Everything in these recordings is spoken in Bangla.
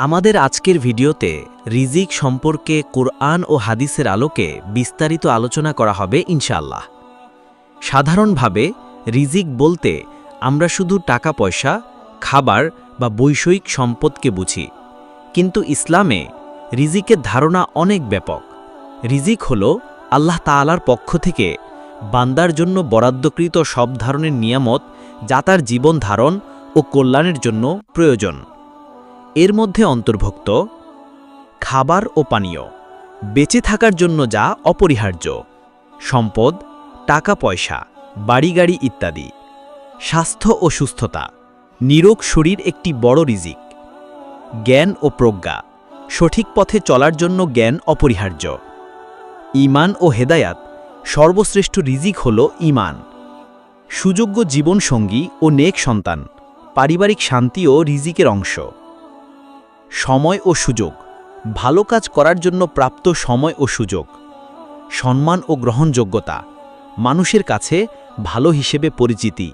আমাদের আজকের ভিডিওতে রিজিক সম্পর্কে কোরআন ও হাদিসের আলোকে বিস্তারিত আলোচনা করা হবে ইনশাআল্লাহ। সাধারণভাবে রিজিক বলতে আমরা শুধু টাকা, পয়সা, খাবার বা বৈষয়িক সম্পদকে বুঝি। কিন্তু ইসলামে রিজিকের ধারণা অনেক ব্যাপক। রিজিক হল আল্লাহ তাআলার পক্ষ থেকে বান্দার জন্য বরাদ্দকৃত সব ধরনের নিয়ামত যা তার জীবন ধারণ ও কল্যাণের জন্য প্রয়োজন। এর মধ্যে অন্তর্ভুক্ত খাবার ও পানীয়, বেঁচে থাকার জন্য যা অপরিহার্য, সম্পদ, টাকা পয়সা, বাড়ি গাড়ি ইত্যাদি। স্বাস্থ্য ও সুস্থতা, নিরোগ শরীর একটি বড় রিজিক। জ্ঞান ও প্রজ্ঞা, সঠিক পথে চলার জন্য জ্ঞান অপরিহার্য। ঈমান ও হেদায়াত, সর্বশ্রেষ্ঠ রিজিক হল ঈমান। সুযোগ্য জীবনসঙ্গী ও নেক সন্তান, পারিবারিক শান্তি ও রিজিকের অংশ। সময় ও সুযোগ। ভালো কাজ করার জন্য প্রাপ্ত সময় ও সুযোগ। সম্মান ও গ্রহণযোগ্যতা। মানুষের কাছে ভালো হিসেবে পরিচিতি।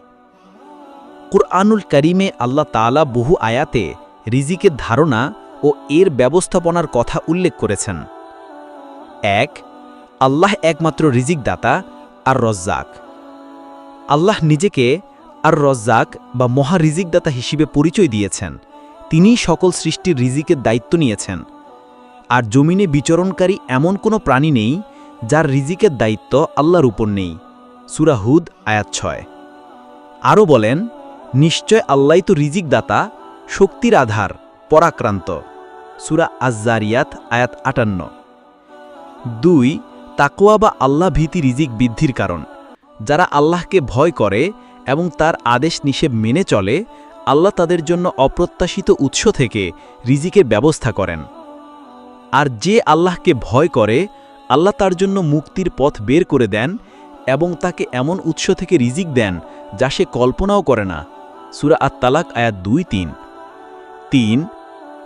কুরআনুল করিমে আল্লাহ তাআলা বহু আয়াতে রিজিকের ধারণা ও এর ব্যবস্থাপনার কথা উল্লেখ করেছেন। এক, আল্লাহ একমাত্র রিজিক দাতা আর রজ্জাক। আল্লাহ নিজেকে আর রজ্জাক বা মহা রিজিকদাতা হিসেবে পরিচয় দিয়েছেন। তিনিই সকল সৃষ্টির রিজিকের দায়িত্ব নিয়েছেন। আর জমিনে বিচরণকারী এমন কোনো প্রাণী নেই, যার রিজিকের দায়িত্ব আল্লাহর উপর নেই। সুরাহুদ আয়াত ছয়। আরও বলেন, নিশ্চয় আল্লাহ তো রিজিক দাতা শক্তির আধার, পরাক্রান্ত। সুরা আজ্জারিয়াত, আয়াত আটান্ন। দুই তাকোয়া বা আল্লাহ ভীতি রিজিক বৃদ্ধির কারণ। যারা আল্লাহকে ভয় করে এবং তার আদেশ নিষেধ মেনে চলে আল্লাহ তাদের জন্য অপ্রত্যাশিত উৎস থেকে রিজিকের ব্যবস্থা করেন। আর যে আল্লাহকে ভয় করে, আল্লাহ তার জন্য মুক্তির পথ বের করে দেন এবং তাকে এমন উৎস থেকে রিজিক দেন যা সে কল্পনাও করে না। সুরা আত তালাক আয়াত দুই, তিন। তিন,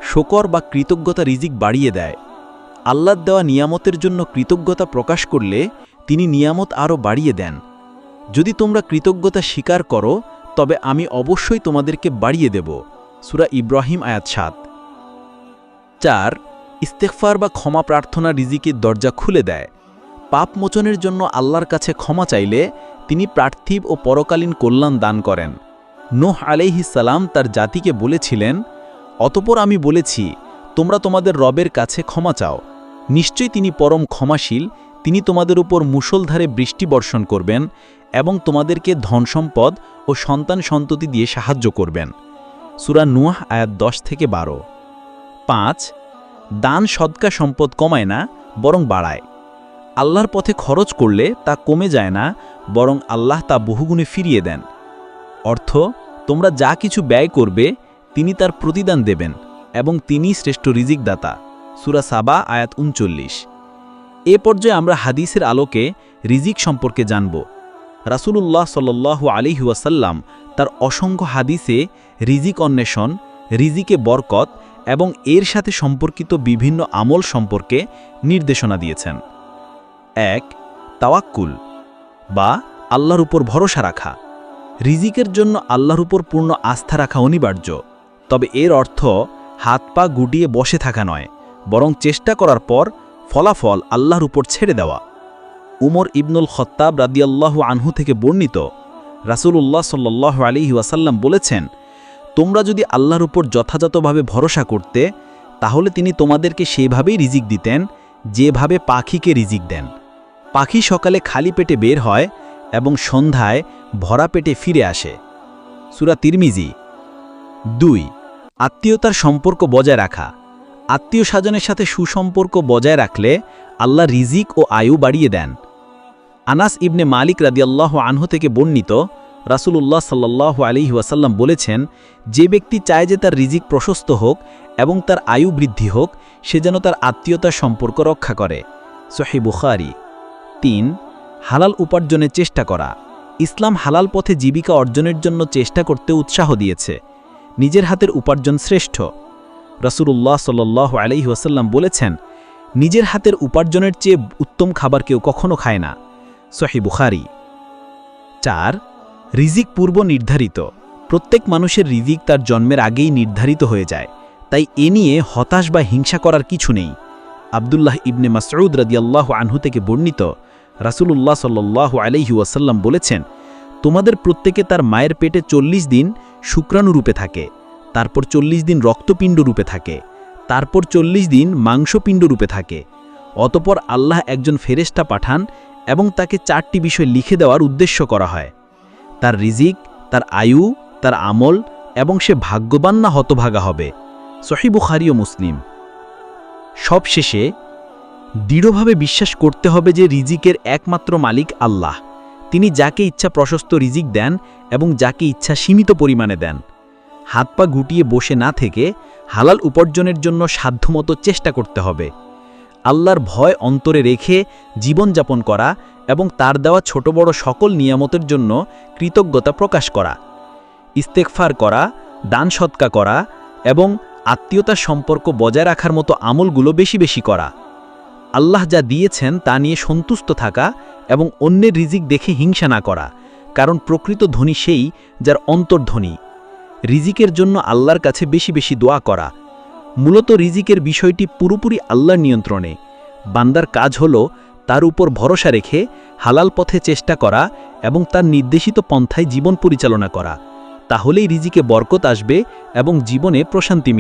শকর বা কৃতজ্ঞতা রিজিক বাড়িয়ে দেয়। আল্লাহ দেওয়া নিয়ামতের জন্য কৃতজ্ঞতা প্রকাশ করলে তিনি নিয়ামত আরও বাড়িয়ে দেন। যদি তোমরা কৃতজ্ঞতা স্বীকার করো তবে আমি অবশ্যই তোমাদেরকে বাড়িয়ে দেব। সুরা ইব্রাহিম আয়াত সাত। চার ইস্তেকফার বা ক্ষমা প্রার্থনা রিজিকের দরজা খুলে দেয়। পাপ মোচনের জন্য আল্লাহর কাছে ক্ষমা চাইলে তিনি পার্থিব ও পরকালীন কল্যাণ দান করেন। নোহ আলাইহিসাল্লাম তার জাতিকে বলেছিলেন, অতপর আমি বলেছি, তোমরা তোমাদের রবের কাছে ক্ষমা চাও। নিশ্চয়ই তিনি পরম ক্ষমাশীল তিনি তোমাদের উপর মুষলধারে বৃষ্টি বর্ষণ করবেন এবং তোমাদেরকে ধনসম্পদ ও সন্তান সন্ততি দিয়ে সাহায্য করবেন। সুরা নুয়াহ আয়াত দশ থেকে বারো। পাঁচ, দান সদকা সম্পদ কমায় না, বরং বাড়ায়। আল্লাহর পথে খরচ করলে তা কমে যায় না, বরং আল্লাহ তা বহুগুণে ফিরিয়ে দেন। অর্থ, তোমরা যা কিছু ব্যয় করবে, তিনি তার প্রতিদান দেবেন এবং তিনি শ্রেষ্ঠ রিজিকদাতা। সুরা সাবা, আয়াত উনচল্লিশ। এ পর্যায়ে আমরা হাদিসের আলোকে রিজিক সম্পর্কে জানব। রাসূলুল্লাহ সাল্লাল্লাহু আলাইহি ওয়াসাল্লাম তার অসংখ্য হাদিসে রিজিক অন্বেষণ, রিজিকে বরকত এবং এর সাথে সম্পর্কিত বিভিন্ন আমল সম্পর্কে নির্দেশনা দিয়েছেন। এক, তাওয়াক্কুল বা আল্লাহর উপর ভরসা রাখা। রিজিকের জন্য আল্লাহর উপর পূর্ণ আস্থা রাখা অনিবার্য। তবে এর অর্থ হাত পা গুটিয়ে বসে থাকা নয়, বরং চেষ্টা করার পর ফলাফল আল্লাহর উপর ছেড়ে দেওয়া। উমর ইবনুল খত্তাব রাদিয়াল্লাহ আনহু থেকে বর্ণিত রাসূলুল্লাহ সাল্লাহ আলী ওয়াসাল্লাম বলেছেন, তোমরা যদি আল্লাহর উপর যথাযথভাবে ভরসা করতে, তাহলে তিনি তোমাদেরকে সেভাবেই রিজিক দিতেন, যেভাবে পাখিকে রিজিক দেন। পাখি সকালে খালি পেটে বের হয় এবং সন্ধ্যায় ভরা পেটে ফিরে আসে। সুরা তিরমিজি। দুই, আত্মীয়তার সম্পর্ক বজায় রাখা। আত্মীয় স্বজনের সাথে সুসম্পর্ক বজায় রাখলে আল্লাহ রিজিক ও আয়ু বাড়িয়ে দেন। আনাস ইবনে মালিক রাদিয়াল্লাহ আনহু থেকে বর্ণিত রাসূলুল্লাহ সাল্লাহ আলিহি ওয়াসাল্লাম বলেছেন, যে ব্যক্তি চায় যে তার রিজিক প্রশস্ত হোক এবং তার আয়ু বৃদ্ধি হোক, সে যেন তার আত্মীয়তার সম্পর্ক রক্ষা করে। সহি বুখারি। তিন, হালাল উপার্জনের চেষ্টা করা। ইসলাম হালাল পথে জীবিকা অর্জনের জন্য চেষ্টা করতে উৎসাহ দিয়েছে। নিজের হাতের উপার্জন শ্রেষ্ঠ। রসুল্লাহ সাল্লাহ আলহি ওয়াসাল্লাম বলেছেন, নিজের হাতের উপার্জনের চেয়ে উত্তম খাবার কেউ কখনো খায় না। সহি বুখারি। চার, রিজিক পূর্ব নির্ধারিত। প্রত্যেক মানুষের রিজিক তার জন্মের আগেই নির্ধারিত হয়ে যায়। তাই এ নিয়ে হতাশ বা হিংসা করার কিছু নেই। আবদুল্লাহ ইবনে মাসউদ রাদিয়াল্লাহ আনহু থেকে বর্ণিত রাসূলুল্লাহ সাল্লাল্লাহু আলাইহি ওয়াসাল্লাম বলেছেন, তোমাদের প্রত্যেকে তার মায়ের পেটে চল্লিশ দিন শুক্রাণুরূপে থাকে। তারপর চল্লিশ দিন রক্তপিণ্ড রূপে থাকে, তারপর চল্লিশ দিন মাংসপিণ্ড রূপে থাকে। অতপর আল্লাহ একজন ফেরেশতা পাঠান এবং তাকে চারটি বিষয় লিখে দেওয়ার উদ্দেশ্য করা হয়। তার রিজিক, তার আয়ু, তার আমল এবং সে ভাগ্যবান না হতভাগা হবে। সহিবুখারি ও মুসলিম। সবশেষে, দৃঢ়ভাবে বিশ্বাস করতে হবে যে রিজিকের একমাত্র মালিক আল্লাহ। তিনি যাকে ইচ্ছা প্রশস্ত রিজিক দেন এবং যাকে ইচ্ছা সীমিত পরিমাণে দেন। হাত পা গুটিয়ে বসে না থেকে হালাল উপার্জনের জন্য সাধ্যমতো চেষ্টা করতে হবে। আল্লাহর ভয় অন্তরে রেখে জীবনযাপন করা এবং তার দেওয়া ছোট বড় সকল নিয়ামতের জন্য কৃতজ্ঞতা প্রকাশ করা ইস্তেকফার করা, দান সৎকা করা এবং আত্মীয়তার সম্পর্ক বজায় রাখার মতো আমলগুলো বেশি বেশি করা। আল্লাহ যা দিয়েছেন তা নিয়ে সন্তুষ্ট থাকা এবং অন্যের রিজিক দেখে হিংসা না করা, কারণ প্রকৃত ধনী সেই যার অন্তর্ধ্বনি রিজিকের জন্য আল্লাহর কাছে বেশি বেশি দোয়া করা। মূলত রিজিকের বিষয়টি পুরোপুরি আল্লাহর নিয়ন্ত্রণে। বান্দার কাজ হল তার উপর ভরসা রেখে হালাল পথে চেষ্টা করা এবং তার নির্দেশিত পন্থায় জীবন পরিচালনা করা। তাহলেই রিজিকে বরকত আসবে এবং জীবনে প্রশান্তি